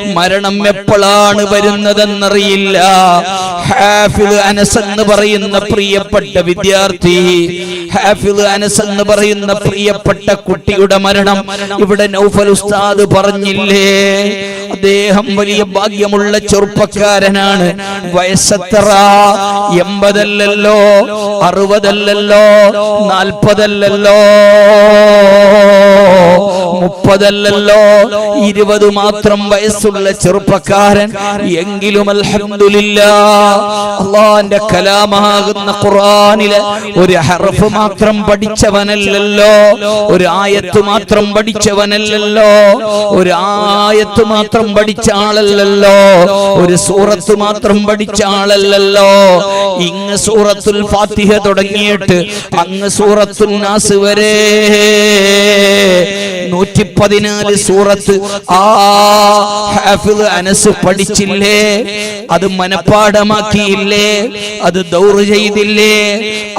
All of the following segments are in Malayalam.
മരണം എപ്പോഴാണ് വരുന്നതെന്നറിയില്ല. ഹാഫിദ് അനസ് എന്ന് പറയുന്ന പ്രിയപ്പെട്ട വിദ്യാർത്ഥി ഹാഫിദ് അനസ് എന്ന് പറയുന്ന പ്രിയപ്പെട്ട കുട്ടിയുടെ മരണം ഇവിടെ നൗഫൽ ഉസ്താദ് പറഞ്ഞില്ലേ? അദ്ദേഹം വലിയ ഭാഗ്യമുള്ള ചെറുപ്പക്കാരനാണ്. വയസ്സെത്ര? എൺപതല്ലല്ലോ? അറുപതല്ലല്ലോ? നാൽപ്പതല്ലല്ലോ? മുപ്പതല്ലല്ലോ. ഇരുപത് മാത്രം വയസ്സുള്ള ചെറുപ്പക്കാരൻ. എങ്കിലും അൽഹംദുലില്ല അള്ളാന്റെ കലാമാകുന്ന ഖുറാനിൽ ഒരു ഹർഫ് മാത്രം പഠിച്ചവനല്ലല്ലോ. ഒരു ആയത്ത് മാത്രം പഠിച്ചവനല്ലല്ലോ. ഒരു ആയത്ത് മാത്രം പഠിച്ച ആളല്ലല്ലോ. ഒരു സൂറത്ത് മാത്രം പഠിച്ച ആളല്ലല്ലോ. ഇങ്ങ് സൂറത്തുൽ ഫാത്തിഹ തുടങ്ങിയിട്ട് അങ്ങ് സൂറത്തുൽ നാസ് വരെ. നൂറ്റി പതിനാല് സൂറത്ത്. ആ അനസ് പഠിച്ചില്ലേ? അത് മനഃപ്പാടമാക്കിയില്ലേ അത് ദൗറ് ചെയ്തില്ലേ?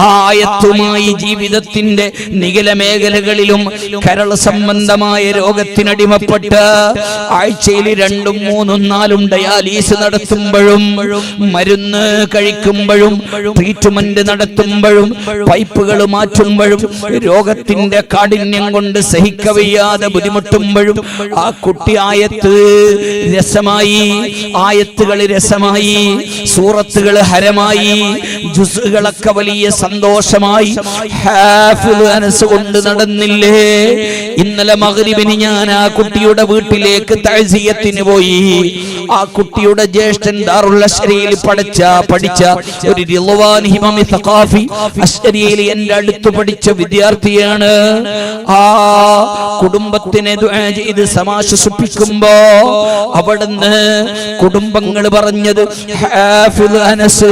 ആയത്തുമായി ജീവിതത്തിന്റെ നികല മേഖലകളിലും കരൾ സംബന്ധമായ രോഗത്തിനടിമപ്പെട്ട് ആഴ്ചയിൽ രണ്ടും മൂന്നും നാലും ഡയാലീസ് നടത്തുമ്പോഴും മരുന്ന് കഴിക്കുമ്പോഴും ട്രീറ്റ്മെന്റ് നടത്തുമ്പോഴും പൈപ്പുകൾ മാറ്റുമ്പോഴും രോഗത്തിന്റെ കാഠിന്യം കൊണ്ട് സഹിക്കവയ്യാതെ ബുദ്ധിമുട്ടുമ്പോഴും ആ കുട്ടി ആയത്ത് രസമായി ആയത്തുകൾ രസമായി സൂറത്തുകൾ ഹരമായി ജുസുകളൊക്കെ വലിയ സന്തോഷമായി അനസ് കൊണ്ട് നടന്നില്ലേ? ഇന്നലെ മകരിവിന് ഞാൻ ആ കുട്ടിയുടെ വീട്ടിലേക്ക് തഴസിയത്തിന് പോയി. ആ കുട്ടിയുടെ ജ്യേഷ്ഠൻ ദാറുള്ള ശരിയിൽ പഠിച്ച പഠിച്ച ഒരു റിളവാൻ ഹിമമി സഖാഫി അടുത്ത് പഠിച്ച വിദ്യാർത്ഥിയാണ്. ആ കുടുംബത്തിനെ ഇത് സമാശ്വസിപ്പിക്കുമ്പോ അവിടുന്ന് കുടുംബങ്ങൾ പറഞ്ഞത് അനസ്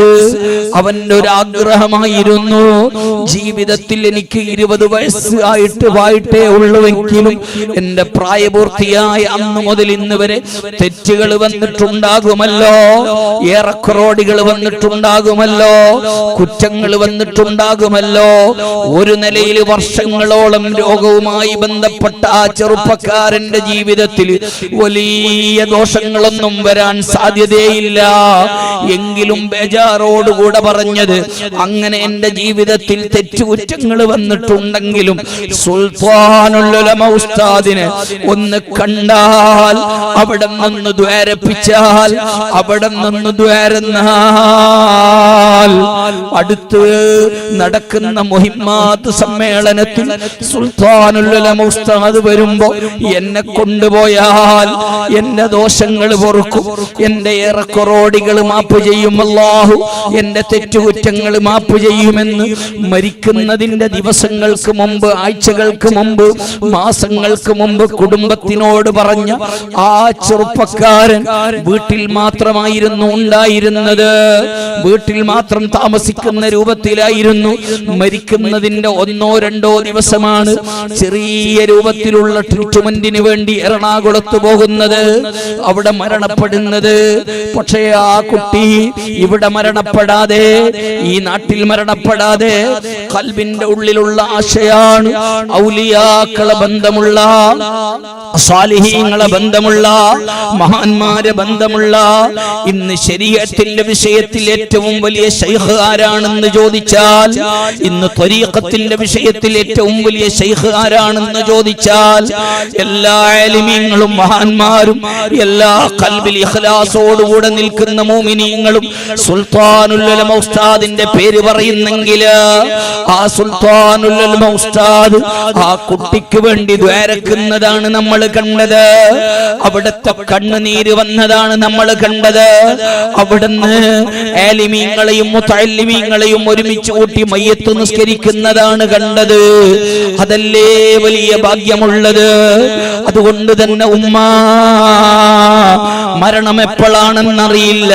ഒരു ആഗ്രഹമായിരുന്നു ജീവിതത്തിൽ എനിക്ക് ഇരുപത് വയസ്സ് ആയിട്ട് വായിട്ടേ ഉള്ളുവെങ്കിലും എന്റെ പ്രായപൂർത്തിയായ അന്ന് മുതൽ ഇന്ന് വരെ തെറ്റുകൾ വന്നിട്ടുണ്ടാകുമല്ലോ ഏറെക്കുറോടികൾ വന്നിട്ടുണ്ടാകുമല്ലോ കുറ്റങ്ങൾ വന്നിട്ടുണ്ടാകുമല്ലോ. ഒരു നിലയിൽ വർഷങ്ങളോളം രോഗവുമായി ബന്ധപ്പെട്ട ആ ചെറുപ്പക്കാരന്റെ ജീവിതത്തിൽ വലിയ ദോഷങ്ങളൊന്നും വരാൻ സാധ്യതയില്ല. എങ്കിലും ബേജാറോടുകൂടെ പറഞ്ഞത് അങ്ങനെ എന്റെ ജീവിതത്തിൽ തെറ്റുകുറ്റങ്ങൾ വന്നിട്ടുണ്ടെങ്കിലും സുൽത്താനുല്ലുലമ ഉസ്താദിനെ ഒന്ന് കണ്ടാൽ അവിടെ നിന്ന് ദ്വാരപ്പിച്ചാൽ അവിടെ നിന്ന് അടുത്ത് നടക്കുന്ന മുഹിമാത്ത് സമ്മേളനത്തിൽ സുൽത്താനുല്ലുലമ ഉസ്താദ് വരുമ്പോ എന്നെ കൊണ്ടുപോയാൽ എന്റെ ദോഷങ്ങൾ പൊറുക്കും. എന്റെ ഏറെക്കുറോടികൾ മാപ്പ് ചെയ്യും അല്ലാഹു. എന്റെ തെറ്റുകുറ്റങ്ങൾ മാപ്പ് ചെയ്യുമെന്ന് മരിക്കുന്നതിന്റെ ദിവസങ്ങൾക്ക് മുമ്പ് ആഴ്ചകൾക്ക് മുമ്പ് മാസങ്ങൾക്ക് മുമ്പ് കുടുംബത്തിനോട് പറഞ്ഞ ആ ചെറുപ്പക്കാരൻ വീട്ടിൽ മാത്രമായിരുന്നു ഉണ്ടായിരുന്നത്. വീട്ടിൽ മാത്രം താമസിക്കുന്ന രൂപത്തിലായിരുന്നു. മരിക്കുന്നതിന്റെ ഒന്നോ രണ്ടോ ദിവസമാണ് ചെറിയ രൂപത്തിലുള്ള ട്രീറ്റ്മെന്റിന് വേണ്ടി എറണാകുളത്ത് പോകുന്നത്. അവിടെ മരണപ്പെടുന്നത്. പക്ഷേ ആ കുട്ടി ഇവിടെ മരണപ്പെടാതെ ഈ നാട്ടിൽ മരണപ്പെടാതെ കൽബിന്റെ ഉള്ളിലുള്ള ആശയാണ് ഔലിയാക്കളെ ബന്ധമുള്ള സ്വാലിഹീങ്ങളെ ബന്ധമുള്ള മഹാന്മാരെ ബന്ധമുള്ള ഇന്ന് ശരീരത്തിന്റെ വിഷയത്തിൽ ഏറ്റവും വലിയ ശൈഖ് ആരാണെന്ന് ചോദിച്ചാൽ ഇന്ന് ത്വരീഖത്തിന്റെ വിഷയത്തിൽ ഏറ്റവും വലിയ ശൈഖ് ആരാണെന്ന് ചോദിച്ചാൽ എല്ലാ ആലിമീങ്ങളും മഹാന്മാരും എല്ലാ കൽബിൽ ഇഖ്ലാസോടുകൂടെ നിൽക്കുന്ന മോമിനീങ്ങളും സുൽത്താനുൽ ഉസ്താദിന്റെ പേര് പറയുന്നെങ്കിൽ ആ സുൽത്താനുൽ ഉസ്താദ് ആ കുട്ടിക്ക് വേണ്ടി ദ്വാരക്കുന്നതാണ് നമ്മൾ കണ്ടത് അവിടുത്തെ കണ്ണുനീര് വന്നതാണ് നമ്മൾ കണ്ടത് അവിടുന്ന് ആലിമീങ്ങളെയും മുത്തല്ലിമീങ്ങളെയും ഒരുമിച്ച് കൂട്ടി മയ്യത്ത് നിസ്കരിക്കുന്നതാണ് കണ്ടത് അതല്ലേ വലിയ ഭാഗ്യമുള്ളത് അതുകൊണ്ട് തന്നെ ഉമ്മ മരണം എപ്പോഴാണെന്നറിയില്ല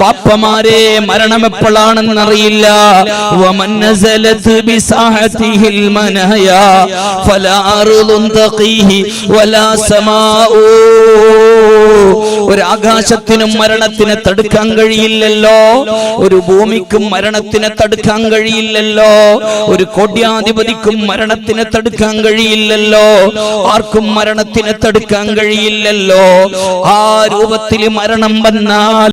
ബാപ്പമാരെ മരണം എപ്പോഴാണെന്നറിയില്ല ومن نزلت بساحته المنايا فلا أرض تقيه ولا ഒരാകാശത്തിനും മരണത്തിനെ തടുക്കാൻ കഴിയില്ലല്ലോ. ഒരു ഭൂമിക്കും മരണത്തിനെ തടുക്കാൻ കഴിയില്ലല്ലോ. ഒരു കോട്യാധിപതിക്കും മരണത്തിനെ തടുക്കാൻ കഴിയില്ലല്ലോ. ആർക്കും മരണത്തിനെ തടുക്കാൻ കഴിയില്ലല്ലോ. ആ രൂപത്തിൽ മരണം വന്നാൽ